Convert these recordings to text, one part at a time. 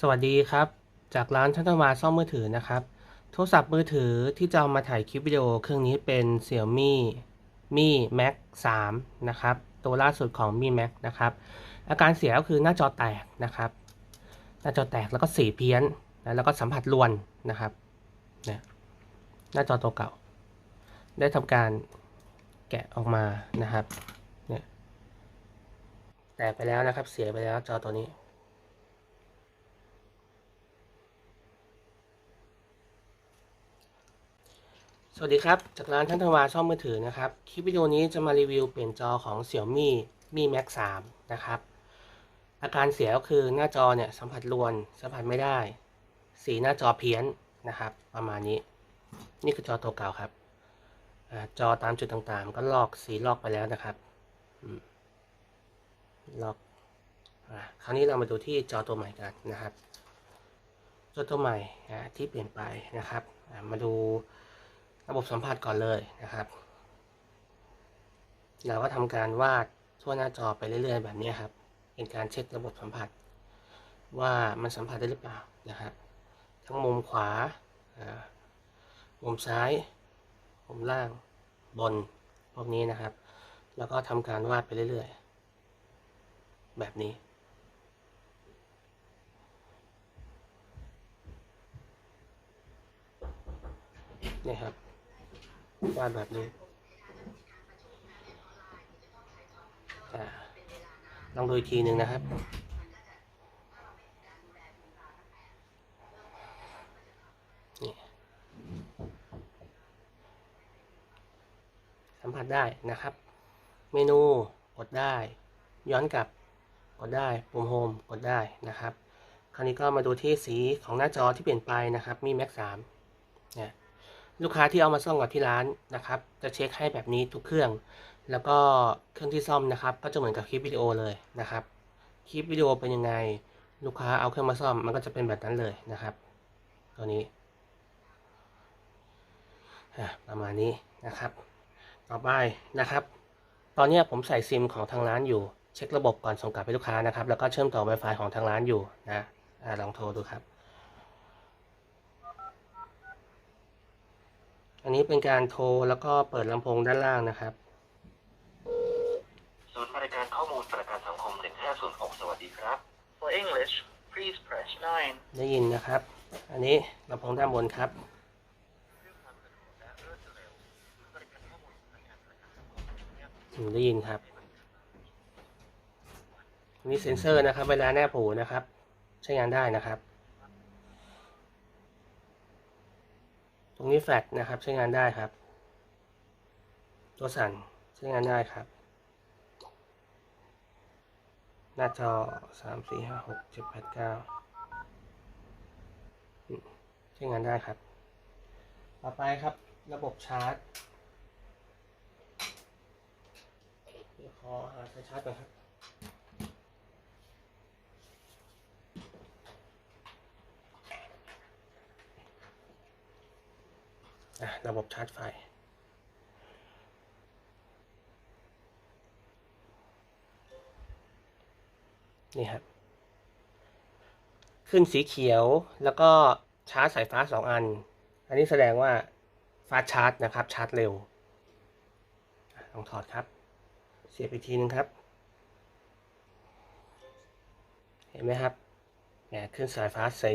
สวัสดีครับ จากร้านชันตวาซ่อมมือถือนะครับ โทรศัพท์มือถือที่จะเอามาถ่ายคลิปวิดีโอเครื่องนี้เป็น Xiaomi Mi Max 3 นะครับ ตัวล่าสุดของ Mi Max นะครับ อาการเสียก็คือหน้าจอแตกนะครับ หน้าจอแตกแล้วก็สีเพี้ยนนะแล้วก็สัมผัสลวนนะครับเนี่ยหน้าจอตัวเก่า ได้ทำการแกะออกมานะครับเนี่ยแตกไปแล้วนะครับ เสียไปแล้วจอตัวนี้ สวัสดีครับ จากร้านท่านธวาซ่อมมือถือนะครับ คลิปวิดีโอนี้จะมารีวิวเปลี่ยนจอของ Xiaomi Mi Max 3 นะครับ อาการเสียก็คือหน้าจอเนี่ยสัมผัสลวน สัมผัสไม่ได้ สีหน้าจอเพี้ยนนะครับ ประมาณนี้ นี่คือจอตัวเก่าครับอจอตามจุดต่างๆ ก็ลอกสีลอกไปแล้วนะครับลอกอคราวนี้เรามาดูที่จอตัวใหม่กันนะครับ จอตัวใหม่ที่เปลี่ยนไปนะครับ มาดู ระบบสัมผัสก่อนเลยนะครับ เราก็ทำการวาดทั่วหน้าจอไปเรื่อย ๆ แบบนี้ครับ เป็นการเช็คระบบสัมผัส ว่ามันสัมผัสได้หรือเปล่านะครับ ทั้งมุมขวา มุมซ้าย มุมล่าง บน พวกนี้นะครับ แล้วก็ทำการวาดไปเรื่อย ๆ แบบนี้นี่ครับ วาดแบบนี้ลองดูอีกทีหนึ่งนะครับ สัมผัสได้นะครับ เมนูกดได้ ย้อนกลับกดได้ปุ่มโฮมกดได้นะครับ คราวนี้ก็มาดูที่สีของหน้าจอที่เปลี่ยนไปนะครับ มี Max 3เนี่ย ลูกค้าที่เอามาซ่อมกับที่ร้านนะครับ จะเช็คให้แบบนี้ทุกเครื่อง แล้วก็เครื่องที่ซ่อมนะครับ ก็จะเหมือนกับคลิปวิดีโอเลยนะครับ คลิปวิดีโอเป็นยังไง ลูกค้าเอาเครื่องมาซ่อมมันก็จะเป็นแบบนั้นเลยนะครับตัวนี้ประมาณนี้นะครับ ต่อไปนะครับ ตอนนี้ผมใส่ซิมของทางร้านอยู่ เช็คระบบก่อนส่งกลับให้ลูกค้านะครับ แล้วก็เชื่อมต่อ Wi-Fi ของทางร้านอยู่นะอะลองโทรดูครับ อันนี้เป็นการโทรแล้วก็เปิดลำโพงด้านล่างนะครับ ศูนย์บริการข้อมูลประกันสังคม 1506 สวัสดีครับ For English, please press 9. ได้ยินนะครับ อันนี้ลำโพงด้านบนครับ อืมได้ยินครับอันนี้เซ็นเซอร์นะครับ เวลาแนบหูนะครับ ใช้งานได้นะครับ ตรงนี้แฟลชนะครับใช้งานได้ครับ ตัวสั่นใช้งานได้ครับ หน้าจอสามสี่ห้าหกเจ็ดแปดเก้าใช้งานได้ครับ ต่อไปครับระบบชาร์จเดี๋ยวขอหาสายชาร์จก่อนครับ ระบบชาร์จไฟ นี่ครับ ขึ้นสีเขียวแล้วก็ชาร์จสายฟ้าสองอัน อันนี้แสดงว่าฟ้าชาร์จนะครับ ชาร์จเร็ว ลองถอดครับ เสียบอีกทีนึงครับ เห็นไหมครับเนี่ยขึ้นสายฟ้าใส่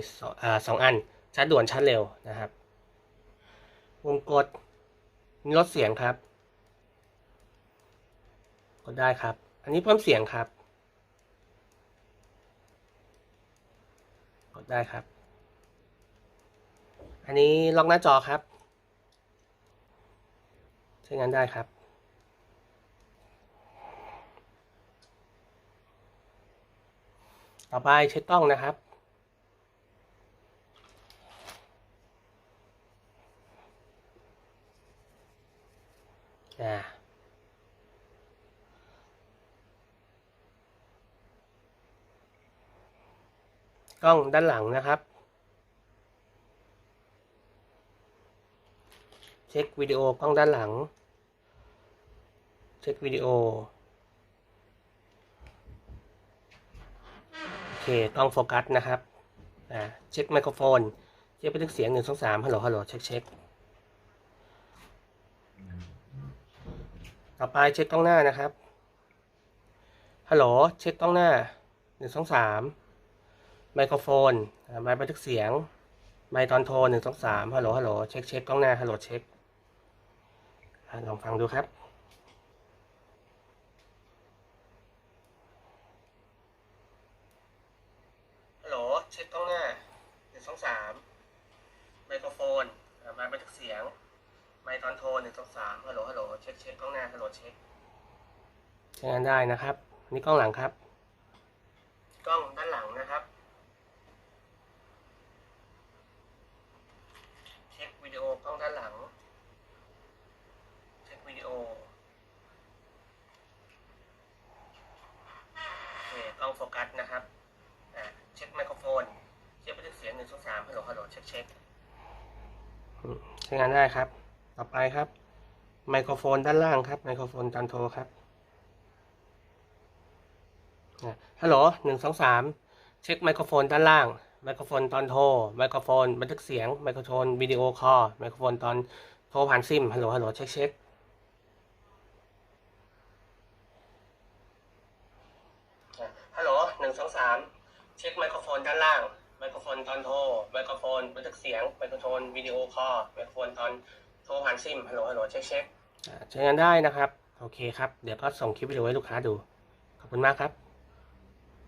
สองอัน ชาร์จด่วนชาร์จเร็วนะครับ วงกดมีลดเสียงครับ กดได้ครับ อันนี้เพิ่มเสียงครับ กดได้ครับ อันนี้ล็อกหน้าจอครับ ใช้งานได้ครับต่อไปเช็คกล้องนะครับ อ่ากล้องด้านหลังนะครับ เช็ควิดีโอกล้องด้านหลัง เช็ควิดีโอ โอเคกล้องโฟกัสนะครับอ่าเช็คไมโครโฟน เช็คบันทึกเสียงหนึ่งสองสามฮัลโหลฮัลโหลเช็คเช็ค ต่อไปเช็คกล้องหน้านะครับ ฮัลโหลเช็คกล้องหน้าหนึ่งสองสามไมโครโฟน ไมค์บันทึกเสียง ไมค์ตอนโทรหนึ่งสองสามฮัลโหลฮัลโหลเช็คเช็คกล้องหน้าฮัลโหลเช็คลองฟังดูครับฮัลโหลเช็คกล้องหน้าหนึ่งสองสามไมโครโฟน ไมค์บันทึกเสียง ไมค์ตอนโทรหนึ่งสองสามฮัลโหลฮัลโหลเช็คเช็คกล้องหน้าฮัลโหลเช็คใช้งานได้นะครับ นี่กล้องหลังครับ กล้องด้านหลังนะครับ เช็ควิดีโอกล้องด้านหลัง เช็ควิดีโอโอเคกล้องโฟกัสนะครับอ่าเช็คไมโครโฟน เช็คบันทึกเสียงหนึ่งสองสามฮัลโหลฮัลโหลเช็คเช็คอืมใช้งานได้ครับ ต่อไปครับ ไมโครโฟนด้านล่างครับไมโครโฟนตอนโทรครับฮัลโหลหนึ่งสองสามเช็คไมโครโฟนด้านล่าง ไมโครโฟนตอนโทร ไมโครโฟนบันทึกเสียง ไมโครโฟนวิดีโอคอล ไมโครโฟนตอนโทรผ่านซิม ฮัลโหล ฮัลโหล เช็คเช็คฮัลโหลหนึ่งสองสามเช็คไมโครโฟนด้านล่าง ไมโครโฟนตอนโทร ไมโครโฟนบันทึกเสียง ไมโครโฟนวิดีโอคอล ไมโครโฟนตอน โทรผ่านซิมฮัลโหลฮัลโหลเช็คเช็คใช้งานได้นะครับ โอเคครับ เดี๋ยวก็ส่งคลิปวิดีโอให้ลูกค้าดู ขอบคุณมากครับ